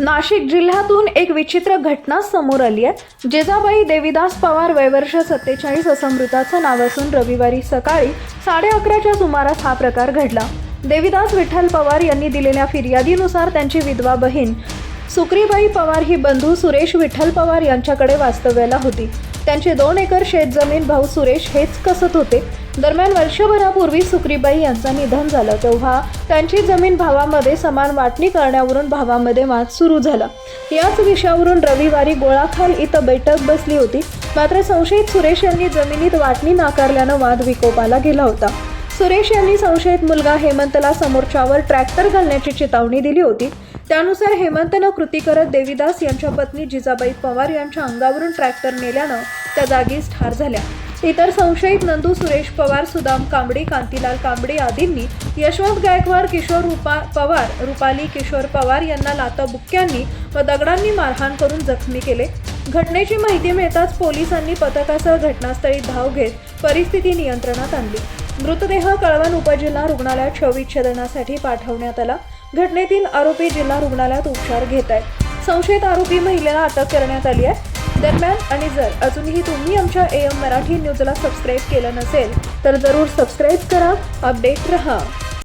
नाशिक जिल्ह्यातून एक विचित्र घटना समोर आली आहे. जेजाबाई देविदास पवार वयवर्ष सत्तेचाळीस असं मृताचं नाव असून रविवारी सकाळी साडे अकराच्या सुमारास हा प्रकार घडला. देविदास विठ्ठल पवार यांनी दिलेल्या फिर्यादीनुसार त्यांची विधवा बहीण सुक्रीबाई पवार ही बंधू सुरेश विठ्ठल पवार यांच्याकडे वास्तव्याला होती. त्यांचे दोन एकर शेतजमीन भाऊ सुरेश हेच कसत होते. दरम्यान वर्षभरापूर्वी सुक्रीबाई यांचं निधन झालं तेव्हा त्यांची जमीन भावामध्ये समान वाटणी करण्यावरून भावामध्ये वाद सुरू झाला. याच विषयावरून रविवारी गोळाखाल इथं बैठक बसली होती. मात्र संशयित सुरेश यांनी जमिनीत वाटणी नाकारल्यानं वाद विकोपाला गेला होता. सुरेश यांनी संशयित मुलगा हेमंतला समोरच्यावर ट्रॅक्टर घालण्याची चितावणी दिली होती. त्यानुसार हेमंतनं कृती करत देवीदास यांच्या पत्नी जिजाबाई पवार यांच्या अंगावरून ट्रॅक्टर नेल्यानं त्या जागीच ठार झाल्या. इतर संशयित नंदू सुरेश पवार सुदाम कांबडी कांतीलाल कांबडी आदींनी यशवंत गायकवाड किशोर रुपा पवार रुपाली किशोर पवार यांना लाताबुक्क्यांनी व दगडांनी मारहाण करून जखमी केले. घटनेची माहिती मिळताच पोलिसांनी पथकासह घटनास्थळी धाव घेत परिस्थिती नियंत्रणात आणली. मृतदेह कळवण उपजिल्हा रुग्णालयात शवविच्छेदनासाठी पाठवण्यात आला. घटनेतील आरोपी जिल्हा रुग्णालयात उपचार घेत आहेत. संशयित आरोपी महिलेला अटक करण्यात आली आहे. दरम्यान आणि जर अजूनही तुम्ही आमच्या ए एम मराठी न्यूजला सबस्क्राईब केलं नसेल तर जरूर सबस्क्राईब करा अपडेट रहा.